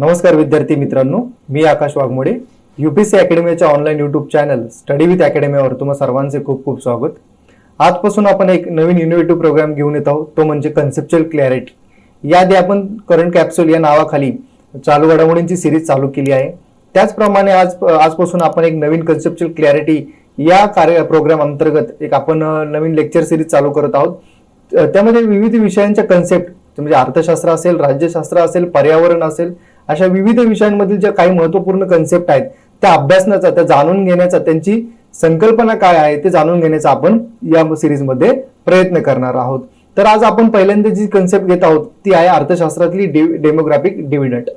नमस्कार विद्यार्थी मित्रांनो मी Akash Waghmode. UPC अकॅडमीच्या online YouTube channel study with अकॅडमीवर तुम्हा सर्वांचे खूप खूप स्वागत. आजपासून आपण एक नवीन इनोव्हेटिव्ह प्रोग्राम घेऊन येत आहोत तो म्हणजे कन्सेप्च्युअल क्लॅरिटी याआधी आपण करंट कॅप्सूल या नावाखाली चालू घडामोडींची सिरीज चालू केली आहे. त्याचप्रमाणे आज आजपासून आपण एक नवीन कन्सेप्च्युअल क्लॅरिटी या कार्य प्रोग्राम अंतर्गत एक आपण नवीन लेक्चर सिरीज चालू करत आहोत. त्यामध्ये विविध विषयांच्या कन्सेप्ट म्हणजे अर्थशास्त्र असेल राज्यशास्त्र असेल पर्यावरण असेल अशा विविध विषयांमधील ज्या काही महत्त्वपूर्ण कन्सेप्ट आहेत त्या अभ्यासण्याचा त्या जाणून घेण्याचा त्यांची संकल्पना काय आहे ते जाणून घेण्याचा आपण या सिरीजमध्ये प्रयत्न करणार आहोत. तर आज आपण पहिल्यांदा जी कन्सेप्ट घेत आहोत ती आहे अर्थशास्त्रातली डेमोग्राफिक डिव्हिडंट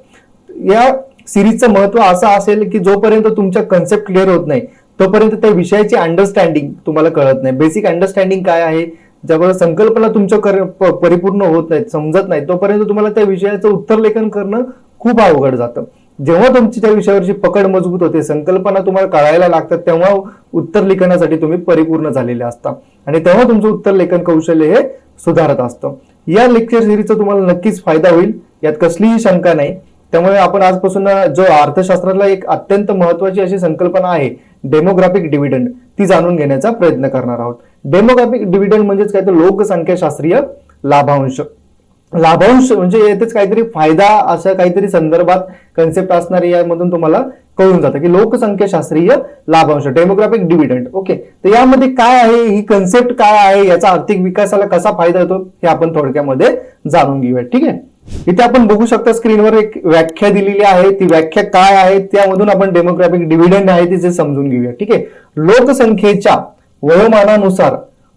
या सिरीजचं महत्त्व असं असेल की जोपर्यंत तुमच्या कन्सेप्ट क्लिअर होत नाही तोपर्यंत त्या विषयाची अंडरस्टँडिंग तुम्हाला कळत नाही. बेसिक अंडरस्टँडिंग काय आहे? ज्यावेळेस संकल्पना तुमच्या कर- प- परिपूर्ण होत नाहीत समजत नाही तोपर्यंत तुम्हाला त्या विषयाचं उत्तर लेखन करणं खूप अवघड जातं. जेव्हा तुमची त्या विषयावरची पकड मजबूत होते संकल्पना तुम्हाला कळायला लागतात तेव्हा उत्तर लेखनासाठी तुम्ही परिपूर्ण झालेले असता. आणि तेव्हा तुमचं उत्तर लेखन कौशल्य हे सुधारत असतं. या लेक्चर सिरीजचा तुम्हाला नक्कीच फायदा होईल. यात कसलीही शंका नाही. त्यामुळे आपण आजपासून जो अर्थशास्त्रातला एक अत्यंत महत्वाची अशी संकल्पना आहे डेमोग्राफिक डिव्हिडंड ती जाणून घेण्याचा प्रयत्न करणार आहोत. डेमोग्राफिक डिव्हिडंड म्हणजेच काय तर लोकसंख्याशास्त्रीय लाभांश. लाभांश म्हणजे येथेच काहीतरी फायदा अशा काहीतरी संदर्भात कन्सेप्ट असणारे यामधून तुम्हाला कळून जातं की लोकसंख्याशास्त्रीय लाभांश डेमोग्राफिक डिव्हिडंड. ओके तर यामध्ये काय आहे? ही कन्सेप्ट काय आहे? याचा आर्थिक विकासाला कसा फायदा होतो? हे आपण थोडक्यामध्ये जाणून घेऊया. ठीक आहे? इथे आपण बघू शकता स्क्रीनवर एक व्याख्या दिलेली आहे. ती व्याख्या काय आहे? त्यामधून आपण डेमोग्राफिक डिव्हिडंड आहे तिचे समजून घेऊया. ठीक आहे? लोकसंख्येच्या वयोमानानुसार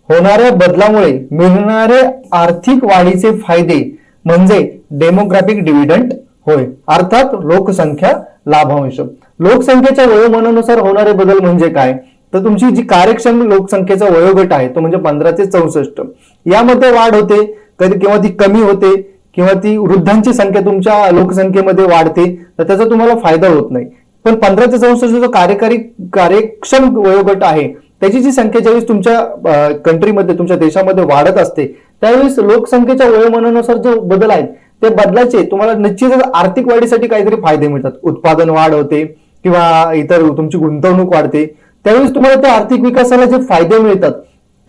होणाऱ्या बदलामुळे मिळणारे आर्थिक वाढीचे फायदे म्हणजे डेमोग्राफिक डिव्हिडंड होय. अर्थात लोकसंख्या लाभांश. लोकसंख्येच्या वयोमानानुसार होणारे बदल म्हणजे काय? तर तुमची जी कार्यक्षम लोकसंख्येचा वयोगट आहे तो म्हणजे पंधरा ते चौसष्ट. यामध्ये वाढ होते कधी किंवा ती कमी होते किंवा ती वृद्धांची संख्या तुमच्या लोकसंख्येमध्ये वाढते तर त्याचा तुम्हाला फायदा होत नाही. पण पंधरा ते चौसष्ट जो कार्यकारी कार्यक्षम वयोगट आहे त्याची जी संख्या ज्यावेळेस तुमच्या कंट्रीमध्ये तुमच्या देशामध्ये वाढत असते त्यावेळेस लोकसंख्येच्या वयोमानानुसार जो बदल आहेत ते बदलाचे तुम्हाला निश्चितच आर्थिक वाढीसाठी काहीतरी फायदे मिळतात. उत्पादन वाढ होते किंवा इतर तुमची गुंतवणूक वाढते. त्यावेळेस तुम्हाला त्या आर्थिक विकासाला जे फायदे मिळतात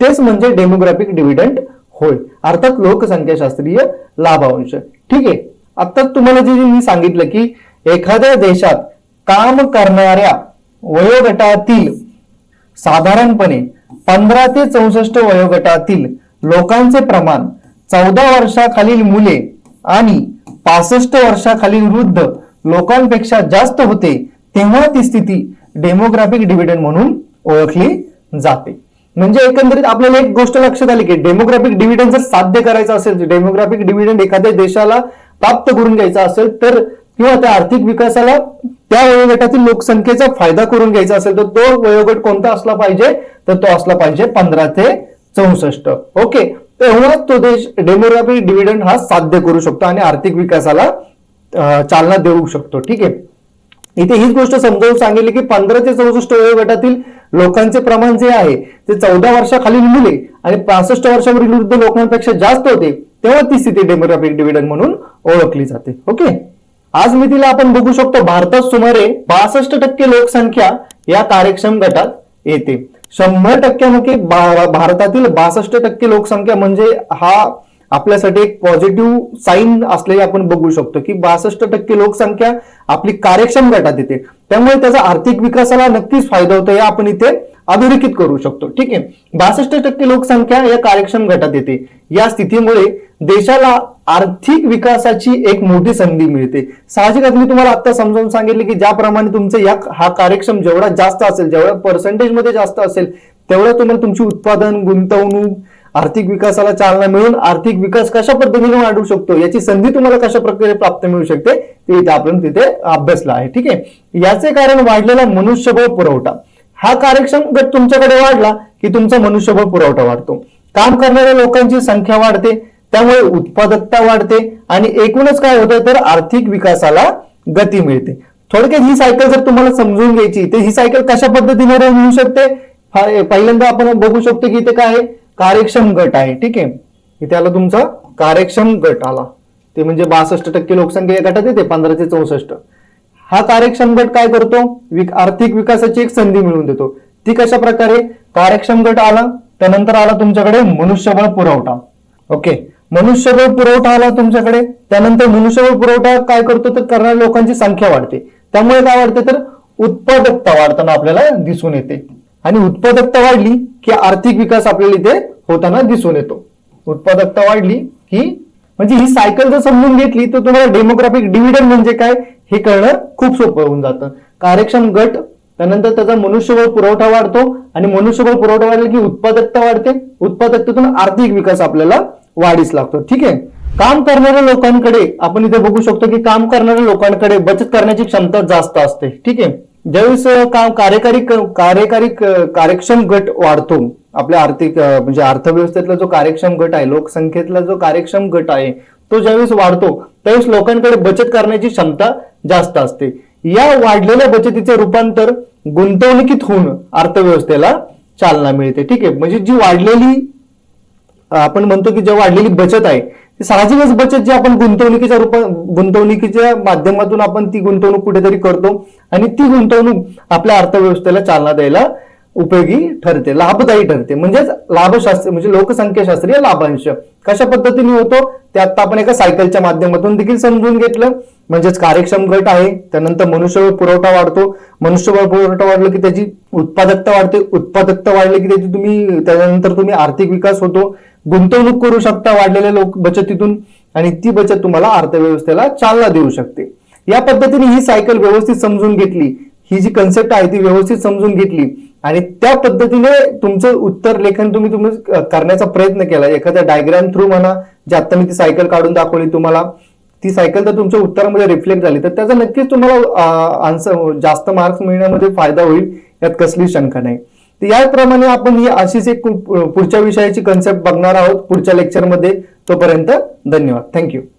तेच म्हणजे डेमोग्राफिक डिव्हिडंड होय. अर्थात लोकसंख्याशास्त्रीय लाभांश. ठीक आहे. आता तुम्हाला जे मी सांगितलं की एखाद्या देशात काम करणाऱ्या वयोगटातील साधारणपणे पंधरा ते चौसष्ट वयोगटातील लोकांचे प्रमाण चौदा वर्षाखालील मुले आणि पासष्ट वर्षाखालील वृद्ध लोकांपेक्षा जास्त होते तेव्हा ती स्थिती डेमोग्राफिक डिव्हिडंड म्हणून ओळखली जाते. म्हणजे एकंदरीत आपल्याला एक गोष्ट लक्षात आली की डेमोग्राफिक डिव्हिडंड जर साध्य करायचं असेल डेमोग्राफिक डिव्हिडंड एखाद्या देशाला प्राप्त करून घ्यायचा असेल तर किंवा त्या आर्थिक विकासाला त्या वयोगटातील लोकसंख्येचा फायदा करून घ्यायचा असेल तर तो वयोगट कोणता असला पाहिजे? तर तो असला पाहिजे पंधरा ते चौसष्ट. ओके? तेव्हाच तो देश डेमोग्राफिक डिव्हिडंड हा साध्य करू शकतो आणि आर्थिक विकासाला चालना देऊ शकतो. ठीक आहे? इथे हीच गोष्ट समजावून सांगितली की पंधरा ते चौसष्ट वयोगटातील लोकांचे प्रमाण जे आहे ते चौदा वर्षाखालील मुले आणि पासष्ट वर्षावरील वृद्ध लोकांपेक्षा जास्त होते तेव्हा ती स्थिती डेमोग्राफिक डिव्हिडंड म्हणून ओळखली जाते. ओके आज मी तिला आपण बघू शकतो भारतात सुमारे बासष्ट टक्के लोकसंख्या या कार्यक्षम गटात येते. शंभर टक्क्यामध्ये भारतातील बासष्ट टक्के लोकसंख्या म्हणजे हा आपल्यासाठी एक पॉझिटिव्ह साईन असलेली आपण बघू शकतो की बासष्ट टक्के लोकसंख्या आपली कार्यक्षम गटात येते. त्यामुळे त्याचा आर्थिक विकासाला नक्कीच फायदा होतो हे आपण इथे अधोरेखित करू शकतो. ठीक आहे? बासष्ट टक्के लोकसंख्या या कार्यक्षम गटात येते. या स्थितीमुळे देशाला आर्थिक विकासाची एक मोठी संधी मिळते. साहजिकच मी तुम्हाला आता समजावून सांगितले की ज्याप्रमाणे तुमचं या हा कार्यक्षम जेवढा जास्त असेल जेवढा पर्सेंटेजमध्ये जास्त असेल तेवढं तुम्हाला तुमची उत्पादन गुंतवणूक आर्थिक विकासाला चालना मिळून आर्थिक विकास कशा पद्धतीने वाढू शकतो याची संधी तुम्हाला कशा प्रकारे प्राप्त मिळू शकते ते इथे आपण तिथे अभ्यासला आहे ठीक आहे? याचे कारण वाढलेला मनुष्यबळ पुरवठा. हा कार्यक्षम गट तुमच्याकडे वाढला की तुमचा मनुष्यबळ पुरवठा वाढतो. काम करणाऱ्या लोकांची संख्या वाढते त्यामुळे उत्पादकता वाढते आणि एकूणच काय होतं तर आर्थिक विकासाला गती मिळते. थोडक्यात ही सायकल जर तुम्हाला समजून घ्यायची तर ही सायकल कशा पद्धतीने मिळू शकते? पहिल्यांदा आपण बघू शकतो की इथे काय आहे? कार्यक्षम गट आहे ठीक आहे? इथे आला तुमचा कार्यक्षम गट आला. ते म्हणजे बासष्ट टक्के लोकसंख्या या गटात येते पंधरा ते चौसष्ट. हा कार्यक्षम गट काय करतो? विक- आर्थिक विकासाची एक संधी मिळवून देतो. ती कशा प्रकारे? कार्यक्षम गट आला त्यानंतर आला तुमच्याकडे मनुष्यबळ पुरवठा. ओके? मनुष्यबळ पुरवठा आला तुमच्याकडे त्यानंतर मनुष्यबळ पुरवठा काय करतो? तर करणाऱ्या लोकांची संख्या वाढते. त्यामुळे काय वाढते? तर उत्पादकता वाढताना आपल्याला दिसून येते. आणि उत्पादकता वाढली की आर्थिक विकास आपल्याला इथे होताना दिसून येतो. उत्पादकता वाढली की म्हणजे ही सायकल जर समजून घेतली तर तुम्हाला डेमोग्राफिक डिव्हिडंड म्हणजे काय? हे कळणं खूप सोपं होऊन जातं. कार्यक्षम गट त्यानंतर त्याचा मनुष्यबळ पुरवठा वाढतो आणि मनुष्यबळ पुरवठा वाढला की उत्पादकता वाढते. उत्पादकतेतून आर्थिक विकास आपल्याला वाढीस लागतो. ठीक आहे? काम करणाऱ्या लोकांकडे आपण इथे बघू शकतो की काम करणाऱ्या लोकांकडे बचत करण्याची क्षमता जास्त असते. ठीक आहे? ज्यावेळेस काम कार्यकारी कार्यकारी कार्यक्षम गट वाढतो आपल्या आर्थिक म्हणजे अर्थव्यवस्थेतला जो कार्यक्षम गट आहे लोकसंख्येतला जो कार्यक्षम गट आहे तो ज्यावेळेस वाढतो त्यावेळेस लोकांकडे बचत करण्याची क्षमता जास्त असते. या वाढलेल्या बचतीचे रूपांतर गुंतवणुकीत होऊन अर्थव्यवस्थेला चालना मिळते. ठीक आहे? म्हणजे जी वाढलेली आपण म्हणतो की जेव्हा वाढलेली बचत आहे साहजिकच बचत जी आपण गुंतवणुकीच्या रूपात गुंतवणुकीच्या माध्यमातून आपण ती गुंतवणूक कुठेतरी करतो आणि ती गुंतवणूक आपल्या अर्थव्यवस्थेला चालना द्यायला उपयोगी ठरते लाभदायी ठरते. म्हणजेच लाभशास्त्र म्हणजे लोकसंख्याशास्त्रीय लाभांश. कशा पद्धतीने होतो? ते आता आपण एका सायकलच्या माध्यमातून देखील समजून घेतलं. म्हणजेच कार्यक्षम गट आहे त्यानंतर मनुष्यबळ पुरवठा वाढतो. मनुष्यबळ पुरवठा वाढलं की त्याची उत्पादकता वाढते. उत्पादकता वाढली की त्याची तुम्ही त्यानंतर तुम्ही आर्थिक विकास होतो. गुंतवणूक करू शकता वाढलेल्या लोक बचतीतून आणि ती बचत तुम्हाला अर्थव्यवस्थेला चालना देऊ शकते. या पद्धतीने ही सायकल व्यवस्थित समजून घेतली. ही जी कन्सेप्ट आहे ती व्यवस्थित समजून घेतली. आणि त्या पद्धतीने तुमचं उत्तर लेखन तुम्ही तुम्ही करण्याचा प्रयत्न केला. एखाद्या डायग्राम थ्रू म्हणा जे आता मी ती सायकल काढून दाखवली तुम्हाला ती सायकल जर तुमच्या उत्तरामध्ये रिफ्लेक्ट झाली. तर त्याचा नक्कीच तुम्हाला आन्सर जास्त मार्क्स मिळण्यामध्ये फायदा होईल यात कसली शंका नाही. तर याप्रमाणे आपण ही अशीच एक पुढच्या विषयाची कन्सेप्ट बघणार आहोत पुढच्या लेक्चरमध्ये तोपर्यंत धन्यवाद. थँक्यू